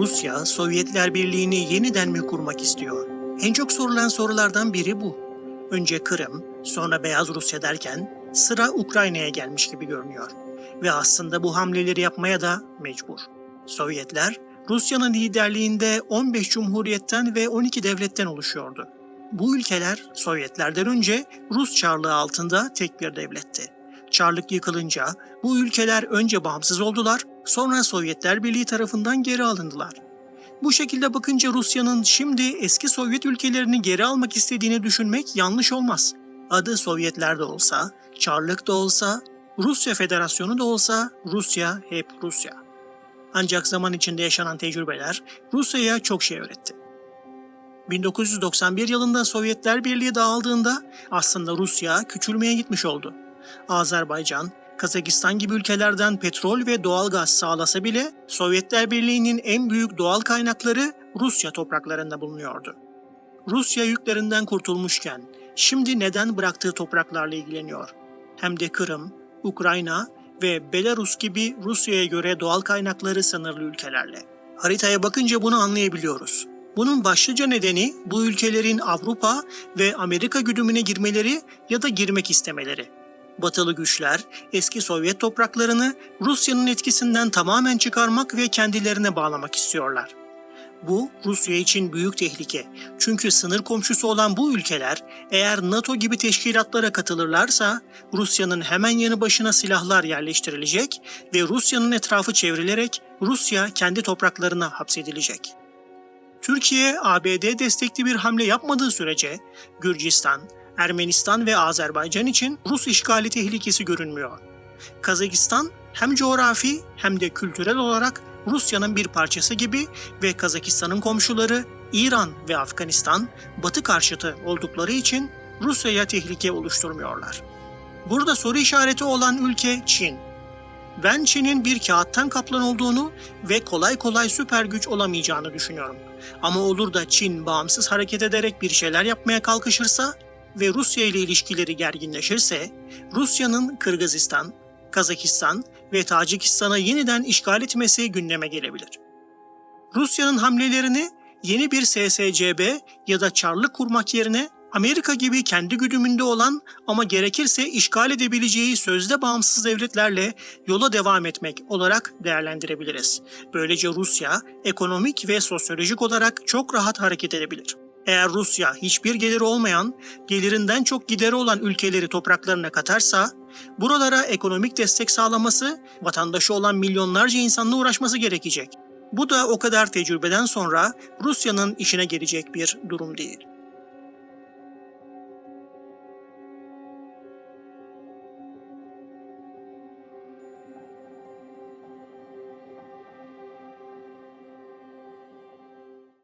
Rusya, Sovyetler Birliği'ni yeniden mi kurmak istiyor? En çok sorulan sorulardan biri bu. Önce Kırım, sonra Beyaz Rusya derken sıra Ukrayna'ya gelmiş gibi görünüyor. Ve aslında bu hamleleri yapmaya da mecbur. Sovyetler, Rusya'nın liderliğinde 15 cumhuriyetten ve 12 devletten oluşuyordu. Bu ülkeler Sovyetlerden önce Rus Çarlığı altında tek bir devletti. Çarlık yıkılınca bu ülkeler önce bağımsız oldular, sonra Sovyetler Birliği tarafından geri alındılar. Bu şekilde bakınca Rusya'nın şimdi eski Sovyet ülkelerini geri almak istediğini düşünmek yanlış olmaz. Adı Sovyetler de olsa, Çarlık da olsa, Rusya Federasyonu da olsa Rusya hep Rusya. Ancak zaman içinde yaşanan tecrübeler Rusya'ya çok şey öğretti. 1991 yılında Sovyetler Birliği dağıldığında aslında Rusya küçülmeye gitmiş oldu. Azerbaycan, Kazakistan gibi ülkelerden petrol ve doğal gaz sağlasa bile Sovyetler Birliği'nin en büyük doğal kaynakları Rusya topraklarında bulunuyordu. Rusya yüklerinden kurtulmuşken şimdi neden bıraktığı topraklarla ilgileniyor? Hem de Kırım, Ukrayna ve Belarus gibi Rusya'ya göre doğal kaynakları sınırlı ülkelerle. Haritaya bakınca bunu anlayabiliyoruz. Bunun başlıca nedeni bu ülkelerin Avrupa ve Amerika güdümüne girmeleri ya da girmek istemeleri. Batılı güçler eski Sovyet topraklarını Rusya'nın etkisinden tamamen çıkarmak ve kendilerine bağlamak istiyorlar. Bu Rusya için büyük tehlike. Çünkü sınır komşusu olan bu ülkeler eğer NATO gibi teşkilatlara katılırlarsa Rusya'nın hemen yanı başına silahlar yerleştirilecek ve Rusya'nın etrafı çevrilerek Rusya kendi topraklarına hapsedilecek. Türkiye, ABD destekli bir hamle yapmadığı sürece Gürcistan, Ermenistan ve Azerbaycan için Rus işgali tehlikesi görünmüyor. Kazakistan hem coğrafi hem de kültürel olarak Rusya'nın bir parçası gibi ve Kazakistan'ın komşuları İran ve Afganistan batı karşıtı oldukları için Rusya'ya tehlike oluşturmuyorlar. Burada soru işareti olan ülke Çin. Ben Çin'in bir kağıttan kaplan olduğunu ve kolay kolay süper güç olamayacağını düşünüyorum. Ama olur da Çin bağımsız hareket ederek bir şeyler yapmaya kalkışırsa ve Rusya ile ilişkileri gerginleşirse, Rusya'nın Kırgızistan, Kazakistan ve Tacikistan'a yeniden işgal etmesi gündeme gelebilir. Rusya'nın hamlelerini yeni bir SSCB ya da Çarlık kurmak yerine Amerika gibi kendi güdümünde olan ama gerekirse işgal edebileceği sözde bağımsız devletlerle yola devam etmek olarak değerlendirebiliriz. Böylece Rusya ekonomik ve sosyolojik olarak çok rahat hareket edebilir. Eğer Rusya hiçbir geliri olmayan, gelirinden çok gideri olan ülkeleri topraklarına katarsa, buralara ekonomik destek sağlaması, vatandaşı olan milyonlarca insanla uğraşması gerekecek. Bu da o kadar tecrübeden sonra Rusya'nın işine gelecek bir durum değil.